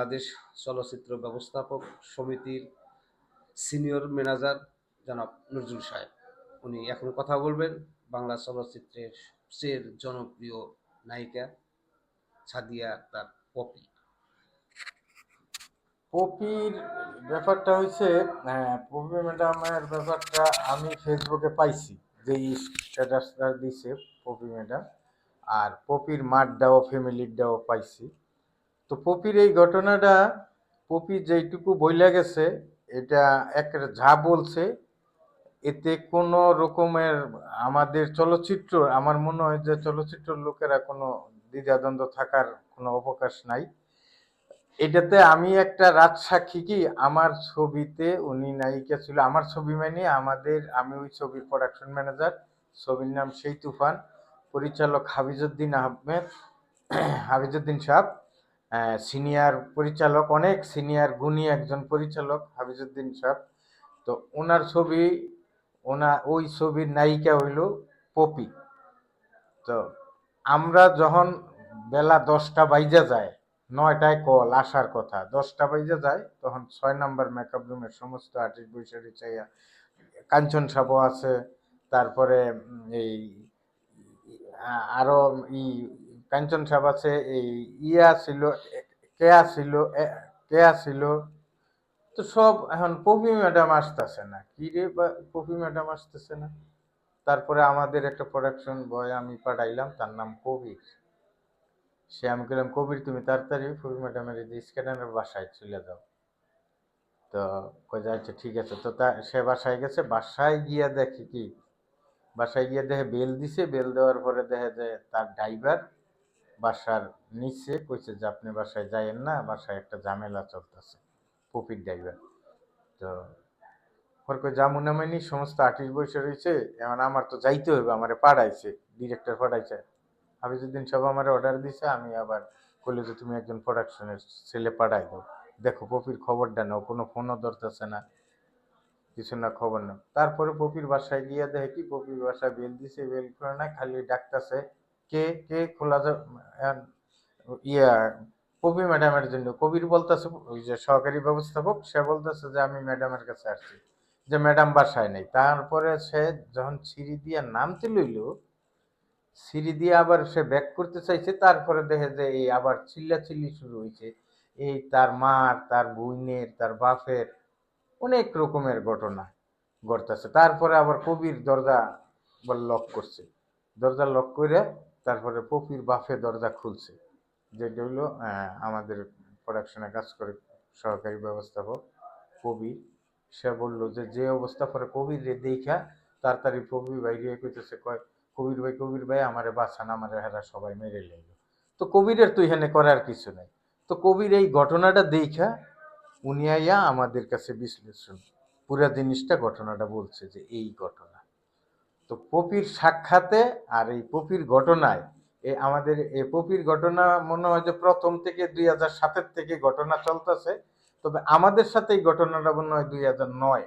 বাংলাদেশ চলচ্চিত্র ব্যবস্থাপক সমিতির সিনিয়র ম্যানেজার জনাব নজরুল সাহেব। উনি এখন কথা বলবেন। বাংলা চলচ্চিত্রের সবচেয়ে জনপ্রিয় নায়িকা সাদিয়া আক্তার পপি। পপির ব্যাপারটা হয়েছে হ্যাঁ পপি ম্যাডামের ব্যাপারটা আমি ফেসবুকে পাইছি, যে স্ট্যাটাসটা দিছে পপি ম্যাডাম। আর পপির মারটাও ফ্যামিলিরটাও পাইছি। তো পপির এই ঘটনাটা, পপি যেইটুকু বইলা গেছে, এটা এক যা বলছে, এতে কোনো রকমের আমাদের চলচ্চিত্র, আমার মনে হয় যে চলচ্চিত্র লোকেরা কোনো দ্বিধাদ্বন্দ্ব থাকার কোনো অবকাশ নাই। এটাতে আমি একটা রাত সাক্ষী কি, আমার ছবিতে উনি নায়িকা ছিল, আমার ছবি মানে আমাদের, আমি ওই ছবির প্রোডাকশন ম্যানেজার ছবির নাম সেই তুফান, পরিচালক হাফিজুদ্দিন আহমেদ হাফিজুদ্দিন সাহেব। সিনিয়র পরিচালক, অনেক সিনিয়র গুণী একজন পরিচালক হাফিজুদ্দিন সাহেব। তো ওনার ছবি, ওনা, ওই ছবির নায়িকা হইল পপি। তো আমরা যখন বেলা দশটা বাইজা যায়, নয়টায় কল, আসার কথা, দশটা বাইজে যায়, তখন ছয় নম্বর মেকআপ রুমের সমস্ত আর্টিস্ট বৈশাখী চাইয়া কাঞ্চন সাবও আছে, তারপরে এই আরও আরও ই কাঞ্চন সাব আছে, এই ইয়া ছিল কেয়া ছিল কেয়া ছিল তো সব এখন পপি ম্যাডাম আসতেছে না। কি রে পপি ম্যাডাম আসতেছে না? তারপরে আমাদের একটা প্রোডাকশন বয় আমি পাঠাইলাম, তার নাম কবির। সে আমি বললাম কবির, তুমি তাড়াতাড়ি ফুল ম্যাডামের এই স্ক্যানারের বাসায় চলে যাও। তো কই যাচ্ছে ঠিক আছে। তো তা, সে বাসায় গেছে, বাসায় গিয়া দেখে কি? বাসায় গিয়ে দেখে বেল দিছে, বেল দেওয়ার পরে দেখে যে তার ড্রাইভার বাসার নিচে কইছে যে, আপনি বাসায় যাইয়েন না, বাসায় একটা ঝামেলা চলতেছে। পপির ড্রাইভার তো পর কই যা মনে সমস্ত আর্টিস্ট বসে রয়েছে এমন আমার তো যাইতে হবে আমারে পাঠাইছে, ডিরেক্টর পাঠাইছে। হাফিজুদ্দিন সব আমার অর্ডার দিছে, আমি আবার বলল যে, তুমি একজন প্রোডাকশনের ছেলে, পাঠাই দাও। দেখো, পপির খবরটা নাও, কোনো ফোনও ধরতেছে না, কিছু না, খবর না তারপরে পপির বাসায় গিয়ে দেখে কি পপির বাসায় বেল দিছে, বেল করে না, খালি ডাকতেছে কে কে খোলা ইয়া পপি ম্যাডামের জন্য। কবির বলতেছে, ওই যে সহকারী ব্যবস্থাপক, সে বলতেছে যে আমি ম্যাডামের কাছে আসছি। যে ম্যাডাম বাসায় নেই। তারপরে সে যখন সিঁড়ি দিয়ে নামতে লইল, সিঁড়ি দিয়ে আবার সে ব্যাক করতে চাইছে, তারপরে দেখে যে এই আবার চিল্লাচিল্লি শুরু হয়েছে এই তার মার, তার বোনের, তার বাপের অনেক রকমের ঘটনা ঘটতেছে। তারপরে আবার কবির দরজা লক করছে। দরজা লক করে তারপরে পপির বাফে দরজা খুলছে। যেটা হলো আমাদের প্রোডাকশনে কাজ করে সহকারী ব্যবস্থাপক কবির সে বলল যে যে অবস্থা পরে কবির রে দেখা, তাড়াতাড়ি কবির ভাই গিয়ে কইতেছে, কয়, কবির ভাই কবির ভাই, আমারে বাঁচান, আমারে হেরা সবাই মেরে লইল। তো কবিরের তো এখানে করার কিছু নাই। তো কবির এই ঘটনাটা দেখা, উনি আইয়া আমাদের কাছে বিশ্লেষণ, পুরা জিনিসটা ঘটনাটা বলছে যে এই ঘটনা। তো পপির সাক্ষাতে আর এই পপির ঘটনায়, এ আমাদের এই পপির ঘটনা মনে হয় যে প্রথম থেকে দুই হাজার সাতের থেকে ঘটনা চলতেছে, তবে আমাদের সাথে এই ঘটনাটা মনে হয় দুই হাজার নয়।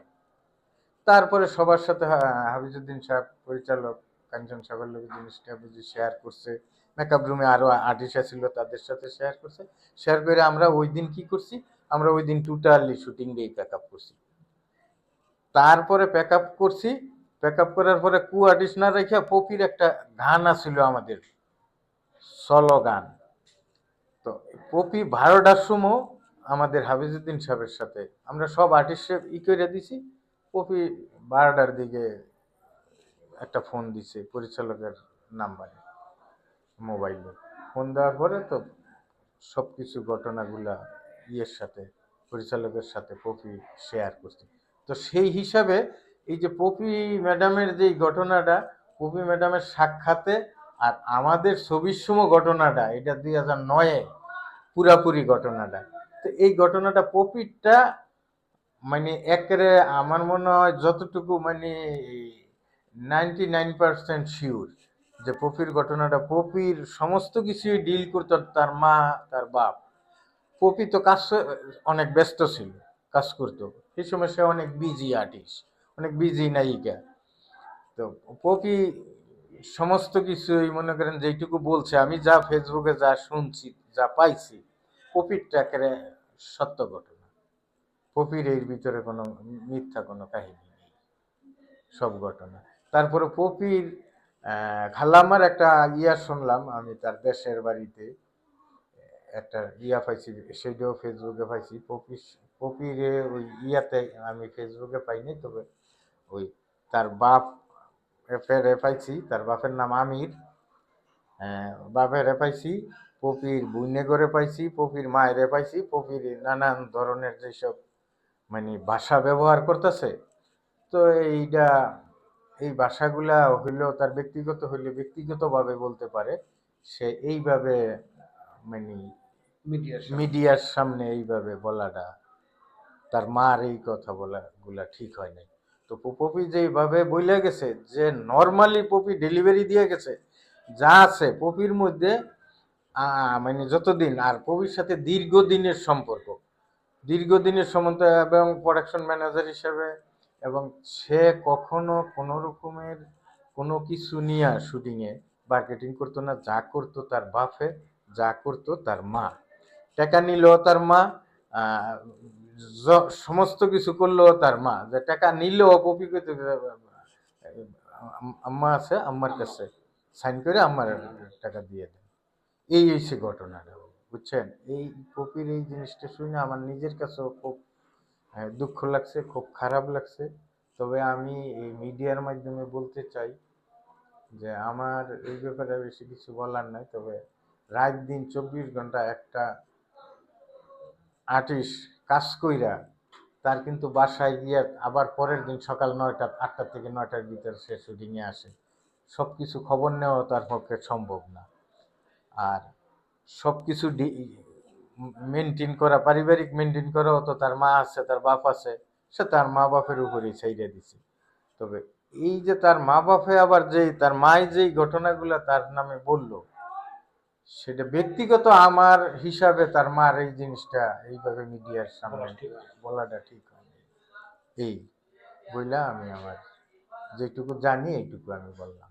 তারপরে সবার সাথে হাফিজুদ্দিন সাহেব, পরিচালক কাঞ্চন সাহেবের লোক জিনিসটা বুঝি শেয়ার করছে, মেকআপ রুমে আরও আর্টিস্ট ছিল তাদের সাথে শেয়ার করছে। শেয়ার করে আমরা ওই দিন কি করছি? আমরা ওই দিন টোটালি শুটিং দিয়ে প্যাক আপ করছি। তারপরে প্যাক আপ করছি প্যাক আপ করার পরে কু আর্টিস্ট না রেখে পপির একটা গান আছিল আমাদের। সলো গান। তো পপি বারোটার সময় আমাদের হাফিজুদ্দিন সাহেবের সাথে, আমরা সব আর্টিস্ট ই করে দিছি, পপি বারোটার দিকে একটা ফোন দিছে পরিচালকের নাম্বারে মোবাইলে ফোন দেওয়ার পরে তো সব কিছু ঘটনাগুলা ইয়ের সাথে, পরিচালকের সাথে পপি শেয়ার করছে। তো সেই হিসাবে এই যে পপি ম্যাডামের যে ঘটনাটা, পপি ম্যাডামের সাক্ষাতে আর আমাদের ছবির সময় ঘটনাটা, এটা দুই হাজার নয়ে পুরাপুরি ঘটনাটা। তো এই ঘটনাটা পপিরটা মানে একেবারে আমার মনে হয় যতটুকু মানে নাইনটি নাইন পার্সেন্ট শিওর যে পপির ঘটনাটা, পপির সমস্ত কিছুই ডিল করতো তার মা, তার বাপ। পপি তো কাজ অনেক ব্যস্ত ছিল, কাজ করতো। সেই সময় সে অনেক বিজি আর্টিস্ট অনেক বিজি নায়িকা। তো পপি সমস্ত কিছুই মনে করেন যেইটুকু বলছে আমি যা ফেসবুকে যা শুনছি যা পাইছি পপিরটা একেবারে সত্য ঘটনা। পপির এর ভিতরে কোনো মিথ্যা কোনো কাহিনী নেই সব ঘটনা। তারপরে পপির আহ, খালাম্মার একটা ইয়া শুনলাম আমি তার দেশের বাড়িতে একটা ইয়া পাইছি সেটাও ফেসবুকে পাইছি। পপি পপিরে ওই ইয়াতে আমি ফেসবুকে পাইনি তবে ওই তার বাপ ফেরে পাইছি তার বাপের নাম আমির। বাপের বাপেরে পাইছি পপির বুইনে করে পাইছি পপির মায়েরে পাইছি পপির নানান ধরনের যেসব মানে ভাষা ব্যবহার করতেছে। তো এইটা এই ভাষাগুলা হইলেও তার ব্যক্তিগত হইলে ব্যক্তিগতভাবে বলতে পারে সে এইভাবে মানে মিডিয়ার মিডিয়ার সামনে এইভাবে বলাটা তার মার এই কথা বলাগুলা ঠিক হয় নাই। তো পপি যেভাবে বইলে গেছে, যে নর্মালি পপি ডেলিভারি দিয়ে গেছে, যা আছে পপির মধ্যে মানে যতদিন, আর পপির সাথে দীর্ঘদিনের সম্পর্ক। দীর্ঘদিনের সম্বন্ধ এবং প্রোডাকশন ম্যানেজার হিসেবে, এবং সে কখনো কোনো রকমের কোনো কিছু নিয়ে শুটিংয়ে মার্কেটিং করতো না, যা করতো তার বাপে, যা করতো তার মা। টাকা নিল তার মা সমস্ত কিছু করল তার মা, যে টাকা নিল পপি করতে আম্মা আছে, আম্মার কাছে সাইন করে আম্মার টাকা দিয়ে দেন। এই হচ্ছে ঘটনাটা বুঝছেন? এই পপির এই জিনিসটা শুনে আমার নিজের কাছেও খুব দুঃখ লাগছে, খুব খারাপ লাগছে। তবে আমি এই মিডিয়ার মাধ্যমে বলতে চাই যে আমার এই ব্যাপারে বেশি কিছু বলার নাই, তবে রাত দিন চব্বিশ ঘণ্টা একটা আর্টিস্ট কাজ কইরা তার কিন্তু বাসায় গিয়ে আবার পরের দিন সকাল নয়টা, আটটা থেকে নয়টার ভিতরে সে শুটিংয়ে আসে। সব কিছু খবর নেওয়া তার পক্ষে সম্ভব না। আর সব কিছু মেনটেন করা, পারিবারিক মেনটেন করাও তো তার মা আছে, তার বাপ আছে, সে তার মা বাপের উপরেই ছাইড়ে দিছে। তবে এই যে তার মা বাপে আবার যেই, তার মায় যেই ঘটনাগুলো তার নামে বলল সেটা ব্যক্তিগত আমার হিসাবে তার মার এই জিনিসটা এইভাবে মিডিয়ার সামনে বলাটা ঠিক হয়নি। এই বইলা আমি আমার যেটুকু জানি এইটুকু আমি বললাম।